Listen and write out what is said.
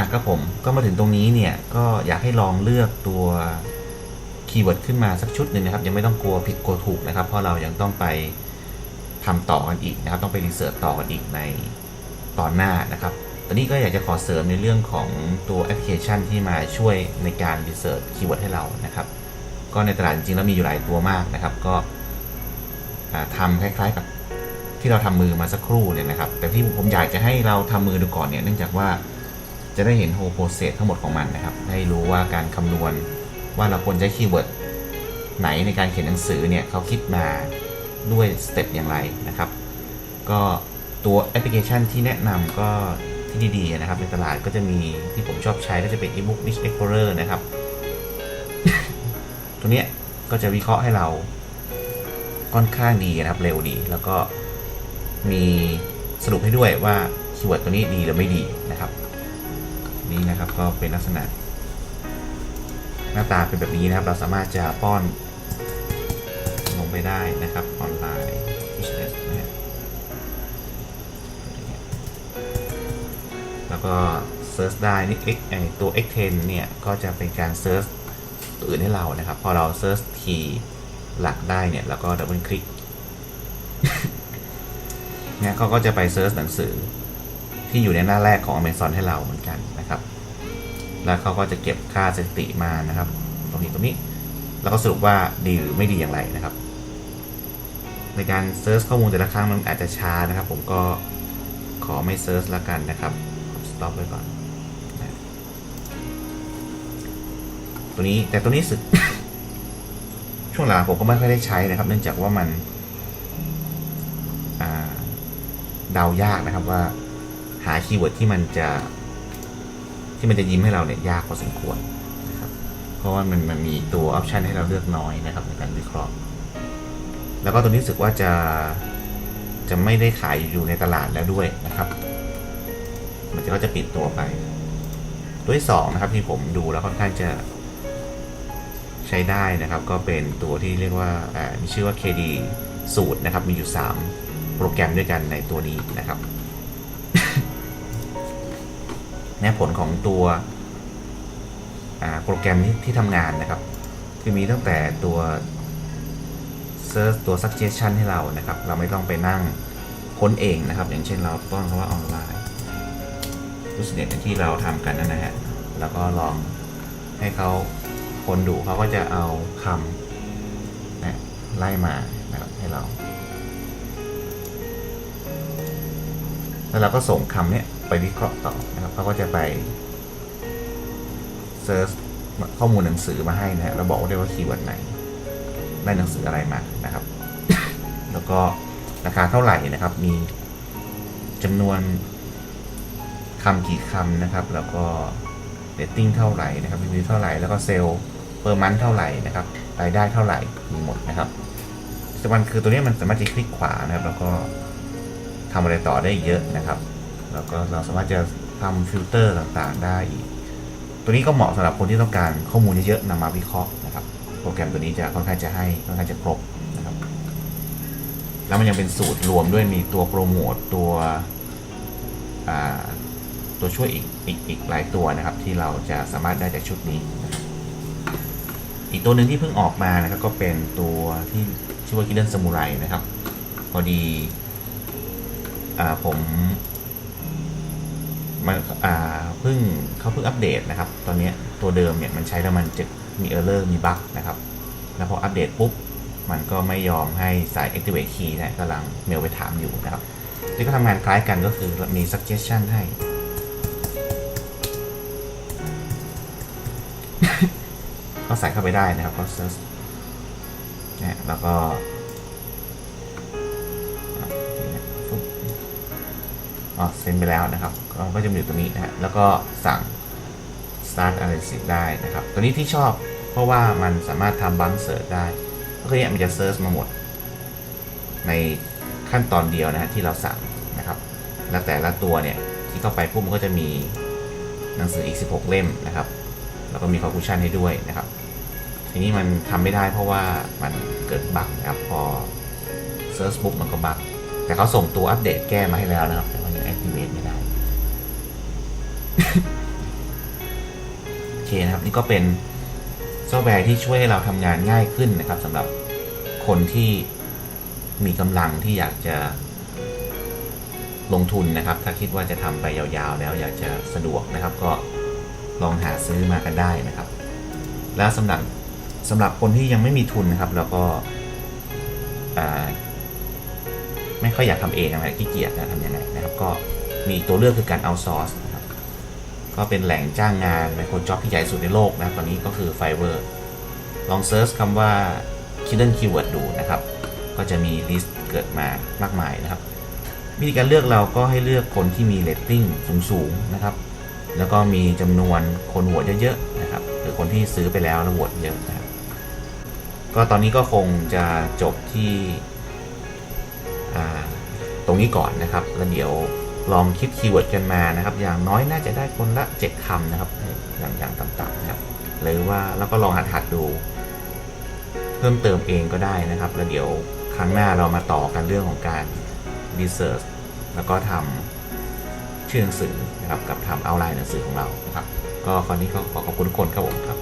อะครับผมก็มาถึงตรงนี้เนี่ยก็อยากให้ลองเลือกตัวคีย์เวิร์ดขึ้นมาสักชุดหนึ่งนะครับ ยังไม่ต้องกลัวผิดกลัวถูกนะครับ เพราะเรายังต้องไปทำต่อกันอีกนะครับ ต้องไปรีเสิร์ชต่อกันอีกในตอนหน้านะครับตอนนี้ก็อยากจะขอเสริมในเรื่องของตัวแอปพลิเคชันที่มาช่วยในการรีเสิร์ชคีย์เวิร์ดให้เรานะครับ ก็ในตลาดจริงๆแล้วมีอยู่หลายตัวมากนะครับ ก็อ่าทำคล้ายๆกับที่เราทำมือมาสักครู่เนี่ยนะครับ แต่ที่ผมอยากจะให้เราทำมือดูก่อนเนี่ยเนื่องจากว่า จะได้เห็นโฮโปรเซสทั้งหมดของมันนะครับได้รู้ว่าการคำนวณว่าเราควรใช้คีย์เวิร์ดไหนในการเขียนหนังสือเนี่ยเขาคิดมาด้วยสเต็ปอย่างไรนะครับ ก็ตัวแอปพลิเคชันที่แนะนำก็ที่ดีๆนะครับ ในตลาดก็จะมีที่ผมชอบใช้ก็จะเป็น ebook niche explorer นะครับ ตัวเนี้ยก็จะวิเคราะห์ให้เราค่อนข้างดีนะครับ เร็วดี แล้วก็มีสรุปให้ด้วยว่าคีย์เวิร์ดตัวนี้ดีหรือไม่ดีนะครับ นี้นะครับ ก็เป็นลักษณะ หน้าตาเป็นแบบนี้นะครับ เราสามารถจะป้อนลงไปได้นะครับออนไลน์ business นะแล้วก็เซิร์ชได้นี่ X ไอตัว X10 เนี่ย ก็จะเป็นการเซิร์ชตัวอื่นให้เรานะครับ พอเราเซิร์ชทีหลักได้เนี่ย แล้วก็ดับเบิลคลิกเนี่ยเขาก็จะไปเซิร์ชหนังสือ ที่อยู่ในหน้าแรกของ Amazon ให้เราเหมือนกันนะครับ แล้วเขาก็จะเก็บค่าสถิติมานะครับ ตรงนี้ตรงนี้ แล้วก็สรุปว่าดีหรือไม่ดีอย่างไรนะครับ ในการเซิร์ชข้อมูลแต่ละครั้งมันอาจจะช้านะครับ ผมก็ขอไม่เซิร์ชละกันนะครับสต็อปไว้ก่อนนะตัวนี้แต่ตัวนี้สึก ช่วงหลังผมก็ไม่ค่อยได้ใช้นะครับ เนื่องจากว่ามันเดายากนะครับว่า หาคีย์เวิร์ดที่มันจะ ที่มันจะยิ้มให้เราเนี่ยยากพอสมควรนะครับ เพราะว่ามันมันมีตัวออปชันให้เราเลือกน้อยนะครับในการวิเคราะห์ แล้วก็ตัวนี้รู้สึกว่าจะจะไม่ได้ขายอยู่ในตลาดแล้วด้วยนะครับ มันก็จะปิดตัวไป ตัวที่สองนะครับที่ผมดูแล้วค่อนข้างจะใช้ได้นะครับ ก็เป็นตัวที่เรียกว่าอ่ามีชื่อว่า KD สูตรนะครับ มีอยู่ 3 โปรแกรมด้วยกันในตัวนี้นะครับ นผลของตัวโปรแกรมที่ที่ทำงานนะครับ คือมีตั้งแต่ตัว Search ตัว suggestion ให้เรานะครับ เราไม่ต้องไปนั่งค้นเองนะครับ อย่างเช่นเราต้อนคำว่าออนไลน์รู้สึกเนี่ยที่เราทำกันนั่นนะฮะ แล้วก็ลองให้เขาคนดูเขาก็จะเอาคำนะไล่มานะครับให้เรา แล้วเราก็ส่งคำเนี้ย ไปวิเคราะห์ต่อนะครับเขาก็จะไปเซิร์ชข้อมูลหนังสือมาให้นะฮะเราบอกได้ว่าคีย์เวิร์ดไหน ได้หนังสืออะไรมานะครับ แล้วก็ราคาเท่าไหร่นะครับ มีจำนวนคำกี่คำนะครับ แล้วก็เรตติ้งเท่าไหร่นะครับรีวิวเท่าไหร่แล้วก็เซลล์เปอร์มันเท่าไหร่นะครับรายได้เท่าไหร่มีหมดนะครับแต่มันคือตัวนี้มันสามารถจะคลิกขวานะครับ แล้วก็ทำอะไรต่อได้เยอะนะครับ แล้วก็เราสามารถจะทำฟิลเตอร์ต่างๆ ได้อีก ตัวนี้ก็เหมาะสำหรับคนที่ต้องการข้อมูลเยอะๆนำมาวิเคราะห์นะครับ โปรแกรมตัวนี้จะค่อนข้างจะให้ค่อนข้างจะครบนะครับ แล้วมันยังเป็นสูตรรวมด้วยมีตัวโปรโมทตัวตัวช่วยอีกอีกอีกหลายตัวนะครับ ที่เราจะสามารถได้จากชุดนี้นะครับอีกตัวหนึ่งที่เพิ่งออกมานะครับก็เป็นตัวที่ชื่อว่า Hidden Samurai นะครับ พอดีอผม มันอ่าเพิ่งเขาเพิ่งอัปเดตนะครับ ตอนนี้ตัวเดิมเนี่ยมันใช้แล้วมันจะมีเออร์เลอร์มีบั๊กนะครับ แล้วพออัปเดตปุ๊บ มันก็ไม่ยอมให้สาย activate key นะกำลังเมลไปถามอยู่นะครับนี่ก็ทำงานคล้ายกันก็คือมี suggestion ให้ ก็ใส่เข้าไปได้นะครับก็ search เนี่ยแล้วก็ เซ็นไปแล้วนะครับก็ก็จะอยู่ตรงนี้นะฮะแล้วก็สั่ง start analysis ได้นะครับ ตัวนี้ที่ชอบเพราะว่ามันสามารถทำบังเสิร์ชได้ก็คือเนี่ยมันจะเซิร์ชมาหมด ในขั้นตอนเดียวนะฮะที่เราสั่งนะครับ แล้วแต่ละตัวเนี่ยที่เข้าไปปุ๊บมันก็จะมีหนังสืออีก 16 เล่มนะครับ แล้วก็มี conclusion ให้ด้วยนะครับ ทีนี้มันทำไม่ได้เพราะว่ามันเกิดบั๊กนะครับ พอเซิร์ชปุ๊บมันก็บั๊กแต่เขาส่งตัวอัปเดตแก้มาให้แล้วนะครับ แต่ว่ายัง activate ไม่ได้ โอเคนะครับ นี่ก็เป็นซอฟต์แวร์ที่ช่วยให้เราทำงานง่ายขึ้นนะครับสำหรับคนที่มีกำลังที่อยากจะลงทุนนะครับ ถ้าคิดว่าจะทำไปยาวๆ แล้วอยากจะสะดวกนะครับ ก็ลองหาซื้อมากันได้นะครับ แล้วสำหรับสำหรับคนที่ยังไม่มีทุนนะครับ แล้วก็ไม่ค่อยอยากทำเองนะขี้เกียจนะทำยังไงนะครับก็ มีตัวเลือกคือการเอาซอร์สนะครับก็เป็นแหล่งจ้างงานไมโครจ็อบที่ใหญ่สุดในโลกนะครับตอนนี้ก็คือ Fiverr ลองเซิร์ชคำว่า Hidden Keyword ดูนะครับ ก็จะมีลิสต์เกิดมามากมายนะครับ วิธีการเลือกเราก็ให้เลือกคนที่มีเรตติ้งสูงๆนะครับ แล้วก็มีจำนวนคนโหวตเยอะๆนะครับ หรือคนที่ซื้อไปแล้วแล้วโหวตเยอะนะครับ ก็ตอนนี้ก็คงจะจบที่ตรงนี้ก่อนนะครับแล้วเดี๋ยว ลองคิดคีย์เวิร์ดกันมานะครับ อย่างน้อยน่าจะได้คนละ 7คำนะครับอย่างอย่างต่ำๆนะครับ หรือว่าแล้วก็ลองหัดๆดู เพิ่มเติมเองก็ได้นะครับ แล้วเดี๋ยวครั้งหน้าเรามาต่อกันเรื่องของการรีเสิร์ชแล้วก็ทำชื่อหนังสือนะครับกับทำเอาไลน์หนังสือของเรานะครับ ก็คราวนี้ก็ขอขอบคุณทุกคนครับผมครับ